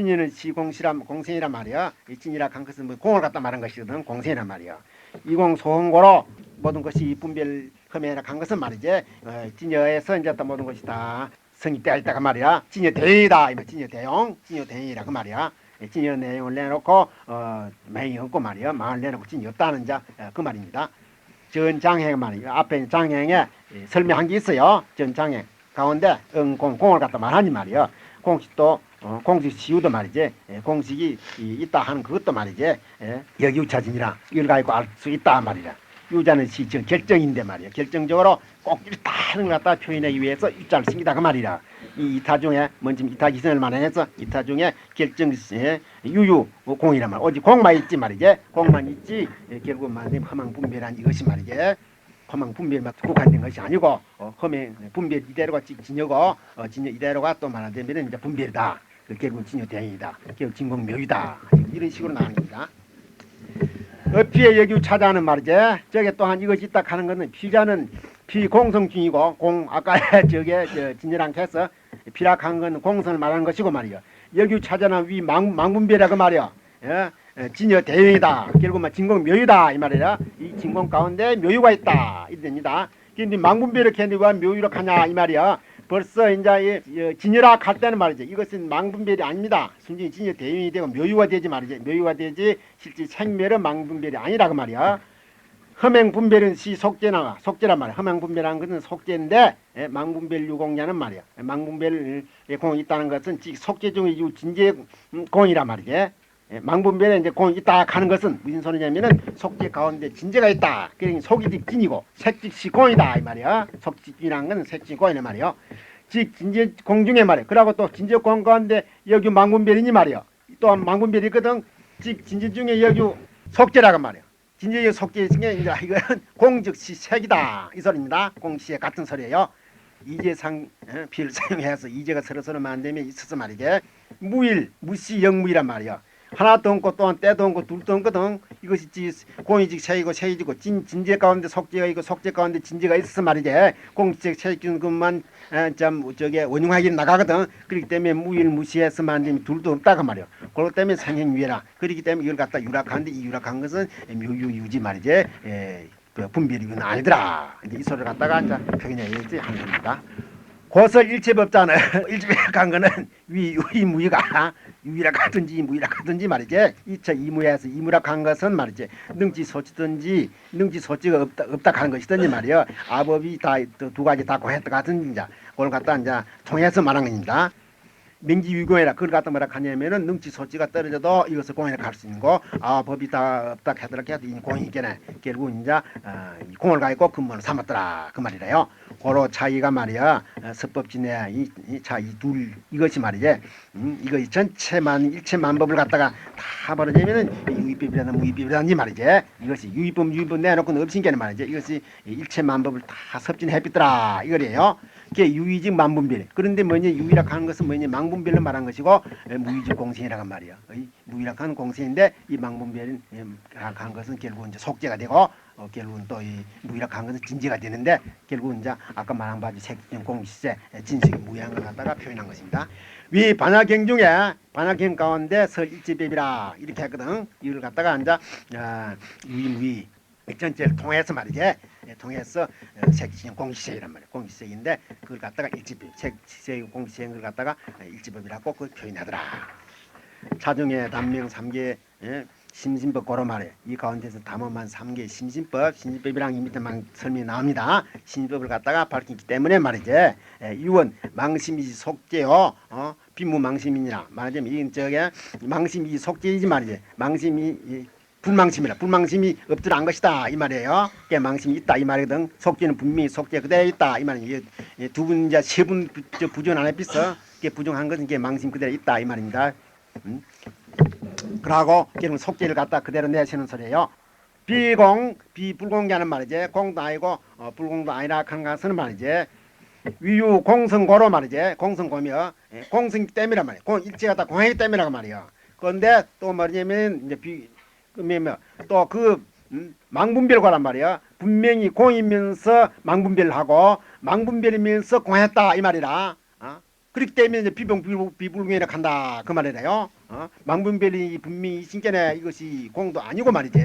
진이는 시공시란 공생이란 말이야. 이 진이라 한 것은 뭐 공을 갖다 말한 것이거든. 공생이란 말이야. 이공 소홍고로 모든 것이 분별함이라 한 것은 말이지. 어, 진여에서 이제 또 모든 것이 다 성이 되어 있다가 말이야. 진여 대이다. 이말 진여 대용, 진여 대이라 그 말이야. 예, 진여 내용을 내놓고 어, 매이 없고 말이야. 마을 내놓고 진여 없다는 자그 말입니다. 전장행 말이야. 앞에 장행에 예, 설명한 게 있어요. 전장행 가운데 응공 공을 갖다 말하니 말이야. 공식도 어, 공식 시우도 말이지. 예, 공식이 이, 있다 하는 그것도 말이지. 예, 여기 유차진이라 이걸 가지고 알 수 있다 말이라. 유자는 시정 결정인데 말이야. 결정적으로 꼭 이렇다 하는 걸 갖다 표현하기 위해서 유자를 쓰기다 그 말이라. 이 이타 중에 먼저 이타 기선을 만해서 이타 중에 결정 예, 유유 공이란 말. 오직 공만 있지 말이지. 공만 있지. 예, 결국 말하면 허망 분별한 이것이 말이지. 허망 분별만 국한된 것이 아니고 어, 허망 분별 이대로가 지- 진여고 어, 진여 이대로가 또 말하자면 이제 분별이다. 그 결국 진여 대행이다. 결국 진공묘이다. 이런 식으로 나가는 겁니다. 어피에 여기 찾아는 말이지. 저게 또한 이것이 있다 하는 것은 피자는 피공성 중이고 공 아까 저게 저 진열한께서 피락한 건 공성을 말하는 것이고 말이야. 여기 찾아는 위 망, 망분별이라고 말이야. 예? 예, 진여 대형이다. 결국 막 진공 묘유다 이 말이야. 이 진공 가운데 묘유가 있다 이 됩니다. 근데 망분별을 왜 묘유로 가냐 이 말이야. 벌써 이제 진여라 할 때는 말이지. 이것은 망분별이 아닙니다. 순전히 진여 대형이 되고 묘유가 되지 말이지. 묘유가 되지 실제 생멸은 망분별이 아니라고 말이야. 허맹 분별은 시 속죄나 속죄란 말이야. 허맹 분별한 것은 속죄인데 예, 망분별 유공자는 말이야. 예, 망분별 공이 있다는 것은 지 속죄 중에 유 진제 음, 공이란 말이지. 예, 망분별에 이제 공이 있다 하는 것은 무슨 소리냐면은 속죄 가운데 진제가 있다. 그러니 속이 직 진이고 색직시 공이다 이 말이야. 속직이란 건 색직 공이란 말이야. 즉 진제 공 중에 말이야. 그러고 또 진제 공 가운데 여기 망분별이니 말이야. 또한 망분별이 있거든. 즉 진제 중에 여기 속죄라고 말이야. 진제의 속죄 중에 이제 이건 공즉시 색이다 이 소리입니다. 공시의 같은 소리예요. 이제상 어, 비를 사용해서 이제가 서로 서로 만되면 있어서 말이게 무일 무시 영무이란 말이야. 하나도 없고 또한 때도 없고 둘도 없거든. 이것이 지 공이직 색이고 색이지고 진 진제 가운데 속죄가 있고 속죄 가운데 진제가 있어서 말이지. 공식 색이는 것만 어, 참 저게 원흉하게 나가거든. 그렇기 때문에 무일 무시해서 만되면 둘도 없다고 말이야. 그렇기 때문에 상행유예라. 그렇기 때문에 이걸 갖다 유락하는데 이 유락한 것은 묘유유지 말이지. 에, 그 분별이 건 아니더라. 이 소리를 갖다가 이제 표현해야지 하는 겁니다. 고설 일체법자는 일체간 거는 위, 위 무위가 유이락 하든지 무이락 하든지 말이지 이처 이무에서 이무락 한 것은 말이지 능지 소치든지 능지 소치가 없다 없다 하는 것이든지 말이요 아법이 다 두 가지 다 고했다 같은 이제 그걸 갖다 이제 통해서 말한 겁니다. 명지 위고해라 그걸 갖다 뭐라 하냐면은 능지 소치가 떨어져도 이것을 공연에 갈 수 있는 거, 아 법이 다 없다 하더라 해도 이 공이 있겠네. 결국 이제 어, 이 공을 가지고 근본을 삼았더라 그 말이래요. 고로 차이가 말이야 어, 서법진에 이차이둘 이것이 말이지 음, 이거 이 전체만 일체만법을 갖다가 다 벌어지면은 유의법이라는 무의법이라는 이 말이지 이것이 유의법 유의법 내놓고는 게는 말이지 이것이 일체만법을 다 섭진해빛더라 이거래요. 그게 유의직 만분별. 그런데 뭐냐 유의락 하는 것은 뭐냐 망분별로 말한 것이고 에, 무의직 공생이라고 말이야. 이 무의락 하는 공생인데 이 망분별은 예, 한 것은 결국 이제 속죄가 되고 어, 결국은 또 이 무의락 한 것은 진제가 되는데 결국 이제 아까 말한 바지 색진 공시제 진색이 무의한 걸 갖다가 표현한 것입니다. 위 반야경 중에 반야경 가운데 설일지법이라 이렇게 했거든. 이걸 갖다가 이제 아, 유의무의 전체를 통해서 말이지 예, 통해서 어, 색지형 공시색이란 말이에요. 공시색인데 그걸 갖다가 일지법, 색지색 공시색을 갖다가 어, 일지법이라고 그걸 표현하더라. 차중에 단명 삼개 예, 심신법 고로 말해. 이 가운데서 담음한 삼개 심신법, 심신법이랑 이 밑에만 설명이 나옵니다. 심신법을 갖다가 밝히기 때문에 말이지. 예, 유언 망심이지 속죄요. 어, 비무망심이니라. 말하자면 이 저게 망심이 속죄이지 말이지. 망심이 이, 불망심이라 불망심이 없더라 한 것이다 이 말이에요. 그 망심이 있다 이 말이거든. 속죄는 분명히 속죄 그대로 있다 이 말이에요. 두분 이제 세분 부정 안에 비서 그게 부정한 것은 이게 망심 그대로 있다 이 말입니다. 음? 그러고 결국 속죄를 갖다 그대로 내세는 소리예요. 비공 비불공자는 말이지 공도 아니고 어, 불공도 아니라 하는 것은 말이지 위유 공성고로 말이지 공성고며 예, 공성 때문이란 말이야. 공 일체가 다 공하기 때문이라고 말이야. 그런데 또 뭐냐면 이제 비 그러면 또그 음, 망분별과란 말이야. 분명히 공이면서 망분별하고 망분별이면서 공했다 이 말이라. 어? 그렇기 때문에 이제 비봉 비불- 비불공이라 간다 그 말이래요. 어? 망분별이 분명히 신견에 이것이 공도 아니고 말이지.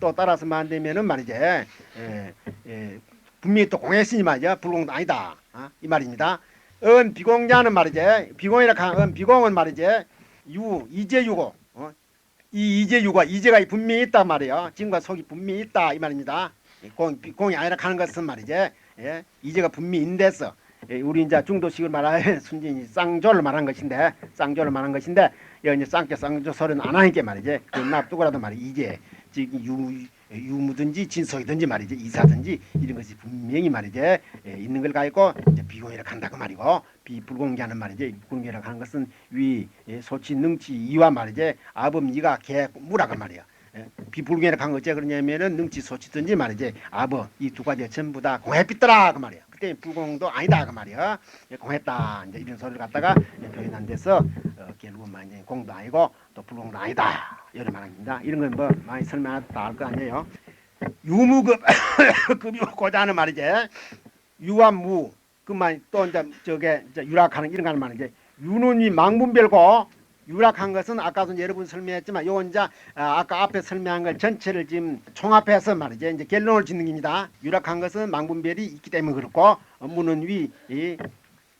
또 따라서 만되면은 말이지. 예, 예, 분명히 또 공했으니 말이죠. 불공도 아니다. 어? 이 말입니다. 은 비공자는 말이지. 비공이라 간 비공은 말이지. 유 이제 유고. 어? 이 이제 유가 이제가 분명히 있다 말이에요. 진과 속이 분명히 있다 이 말입니다. 공 비- 공이 아니라 가는 것은 말이지. 예? 이제가 분명히 인데서 예, 우리 이제 중도식을 말하면 순진히 쌍조를 말한 것인데 쌍조를 말한 것인데 여기 쌍조 쌍조 소리는 안 하니까 말이지. 그 납두고라도 말이 이제 지금 유 유무든지 진속이든지 말이지 이사든지 이런 것이 분명히 말이지 예, 있는 걸 가지고 이제 비공이라 간다고 말이고 비불공개하는 말이지. 불공개라 하는 것은 위 예, 소치 능치 이와 말이지 아범 이가 개 무라가 말이야. 예, 비불공개라 간 어째 그러냐면은 능치 소치든지 말이지 아버 이두 가지가 전부 다 공했빛더라 그 말이야 그때 불공도 아니다 그 말이야. 예, 공했다. 이제 이런 소리를 갖다가 예, 표현한 데서 어, 결국은 이제 공도 아니고 또 불공도 아니다. 이런 말입니다. 이런 건 뭐 많이 설명하다 알거 아니에요. 유무급 급이 고자는 말이지 유와 무 그만 또 이제 저게 이제 유락하는 이런 거 하는 말이지 유는 이 망분별고 유락한 것은 아까도 여러분 설명했지만 요 이제 아, 아까 앞에 설명한 걸 전체를 지금 총합해서 말이지 이제 결론을 짓는 겁니다. 유락한 것은 망분별이 있기 때문에 그렇고 무는 위 이,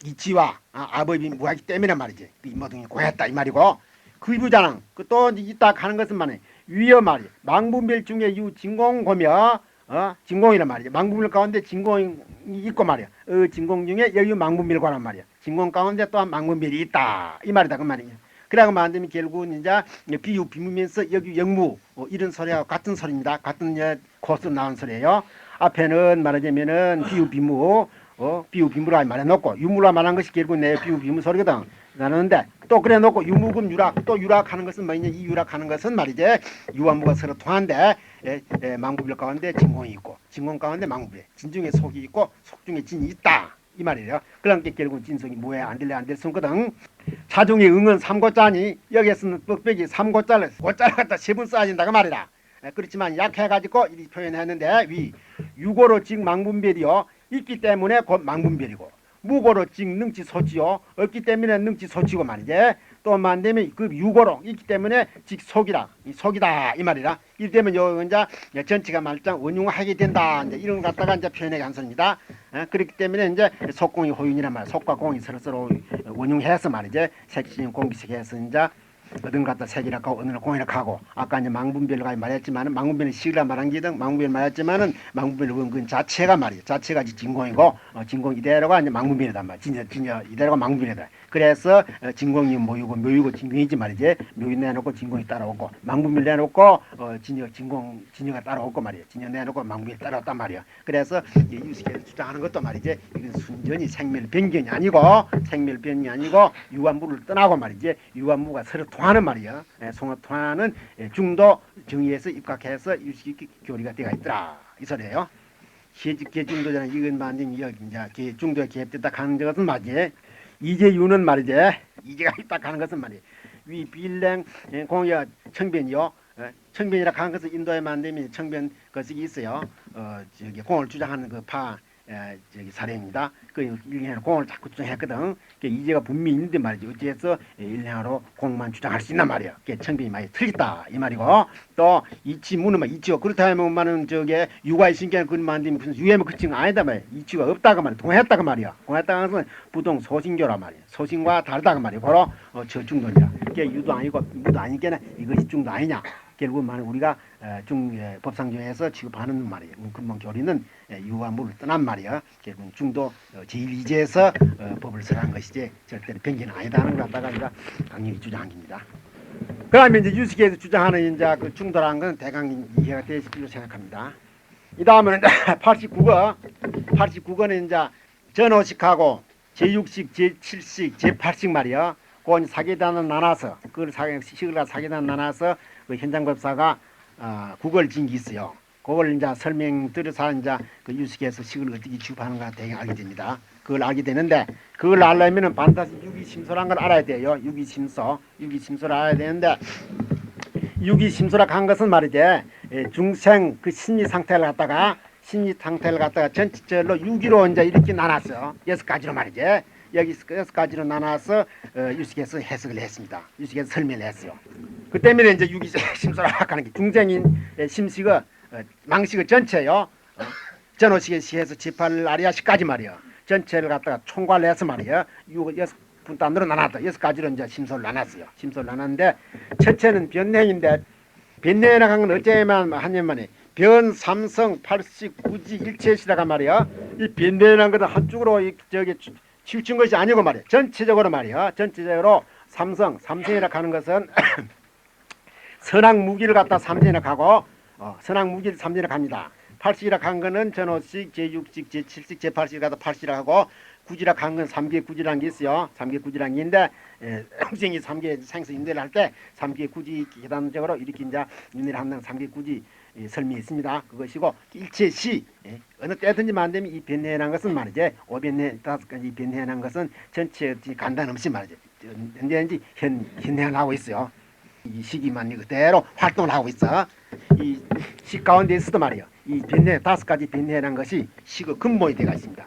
이치와 아, 아버지 무하기 때문에 말이지 이 모든 게 고했다 이 말이고. 그 이부자랑 그또 있다 하는 것은 말이 위여 말이 망분별 중에 유 진공 고며 어 진공이란 말이지 망분별 가운데 진공이 있고 말이야 어 진공 중에 여유 망분별과란 말이야 진공 가운데 또한 망분별이 있다. 이 말이다 그 말이야 그래가 만들면 결국은 이제 비유 비무면서 여기 영무 어, 이런 소리하고 같은 소리입니다. 같은 이제 코스 나온 소리예요. 앞에는 말하자면은 비유 비무 어 비유 비무라 말해놓고 유무라 말한 것이 결국 내 비유 비무 소리거든. 나누는데 또 그래 놓고 유무금 유락 또 유락하는 것은 뭐냐? 이 유락하는 것은 말이지 유와무가 서로 통한데 예, 예, 망부별 가운데 진공이 있고 진공 가운데 망부별 진중에 속이 있고 속 중에 진이 있다. 이 말이에요. 그러니까 결국 진성이 뭐에 안 될래 안될 수거든 자중의 응은 삼고자니 여기에서는 뻑뻑이 삼고자를 고자를 갖다 세분 그 말이다 예, 그렇지만 약해가지고 이 표현했는데 위 유고로 직 망분별이요. 있기 때문에 곧 망분별이고 무고로 직 능치 소치요. 없기 때문에 능치 소치고 말이지 또 만되면 그 유고로 있기 때문에 직 속이라 이 속이다 이 말이라. 이 때문에 요 이제 전체가 말장 원흉하게 된다. 이제 이런 걸 갖다가 이제 표현해 간섭니다. 예, 그렇기 때문에 이제 속공이 호윤이란 말 속과 공이 서로 서로 원흉해서 말이지 색신 공기색해서 이제 어떤 갖다 색이라고 어느 날 공이라고 하고 아까 이제 망분별과 말했지만은 망분별은 시라 말한 게든 망분별 말했지만은 망분별 원근 자체가 말이야 자체가 진공이고 어, 진공 이대로가 이제 망분별이단 말이야 진여 진여 이대로가 망분별이다. 그래서 어, 진공이 모이고 묘이고 진공이지 말이지. 묘이 내놓고 진공이 따라오고 망분별 내놓고 어, 진여 진공 진여가 따라오고 말이야 진여 내놓고 망분별이 따라왔단 말이야 그래서 이 유식에서 주장하는 것도 말이지. 이건 순전히 생멸 변경이 아니고 생멸 변경이 아니고 유한무를 떠나고 말이지. 유한무가 서로 통 하는 말이야 예, 서로 통하는 예, 중도 정의에서 입각해서 유식 교리가 되어 있더라 이 소리예요. 개중도자는 이건 만든 이제 개 중도에 개입됐다 하는 것은 맞지. 이제 유는 말이지. 이제가 있다 하는 것은 말이. 위 빌랭 예, 공여 청변이요. 어, 청변이라 하는 것은 인도에 만들면 청변 것이 있어요. 어 저기 공을 주장하는 그파 저기 사례입니다. 그 일행으로 공을 자꾸 주장했거든. 그 이제가 분명히 있는데 말이지. 어째서 일행으로 공만 주장할 수 있단 말이야. 그 청변이 많이 틀렸다 이 말이고 또 이치무는 막 이치가 그렇다면만은 저게 육아의 신경 그런 만들면 무슨 유해면 그치는 아니다 말이야. 이치가 없다고 말이야. 동했다고 말이야. 동했다는 것은 부동 소신교라 말이야. 소신과 다르다고 말이야. 바로 어, 저중도냐. 그게 유도 아니고 무도 아니겠나 이것이 중도 아니냐. 결국 만 우리가 어, 중 예, 법상조에서 취급하는 말이에요. 금방 교리는 예, 유와 물을 떠난 말이야. 결국 중도 어, 제1이제에서 어, 법을 설한 것이지 절대로 변기는 아니다는 걸 갖다가 우리가 강력히 주장한 겁니다. 그다음에 이제 유식에서 주장하는 이제 그 중도라는 건 대강 이해가 되실 로 생각합니다. 이 다음에는 89거, 89거는 이제 전호식하고 제6식, 제7식, 제8식 말이야. 그건 사계단을 나눠서 그걸 사계 식을 가 사계단 나눠서 그 현장 법사가 아, 국어를 지은 게 있어요. 그걸 이제 설명드려서 이제 그 유식에서 식을 어떻게 취급하는가 대강 알게 됩니다. 그걸 알게 되는데 그걸 알려면은 반드시 유기심소란 걸 알아야 돼요. 유기심소, 유기심소를 알아야 되는데 유기심소라 한 것은 말이지 예, 중생 그 심리 상태를 갖다가 심리 상태를 갖다가 전체적으로 유기로 이제 이렇게 나눴어. 여섯 가지로 말이지. 여기 여섯 가지로 나눠서 어, 유식에서 해석을 했습니다. 유식에서 설명을 했어요. 그 때문에 이제 유기 심소락 하는 게 중생인 심식의 어, 망식의 전체요. 어, 전호식에 시해서 18 아리아시까지 말이요. 전체를 갖다가 총괄해서 말이요. 유 여섯 분단으로 나눴다. 여섯 가지로 이제 심소를 나눴어요. 심소를 나눴는데 첫째는 변행인데 변내라는 건 어째만 하냐면에 변 삼성 팔식 구지 일체시라가 말이야. 이 변내라는 것은 한쪽으로 이 저기 치- 치우친 것이 아니고 말이야. 전체적으로 말이야. 전체적으로 삼성 삼성이라 하는 것은 선악 무기를 갖다 삼성이라 하고 어, 선악 무기를 삼성이라 합니다. 팔식이라 한 거는 전호식, 제6식, 제7식, 제8식 갖다 팔식이라 하고 구지라 한건 삼계 구지라는 게 있어요. 삼계 구지라는 게 있는데 예, 학생이 삼계 생수 인대를 할 때 삼계 구지 계단적으로 이렇게 이제 인대를 하는 삼계 구지 예, 설명이 있습니다. 그것이고 일체시 예, 어느 때든지 만되면 이 변해라는 것은 말이지 오변해 다섯 가지 변해라는 것은 전체 간단 없이 말이지 현재인지 현 현행을 하고 있어요. 이 시기만 그대로 활동을 하고 있어. 이 시 가운데에서도 말이요. 이 변해 다섯 가지 변해라는 것이 시의 근본이 되어 있습니다.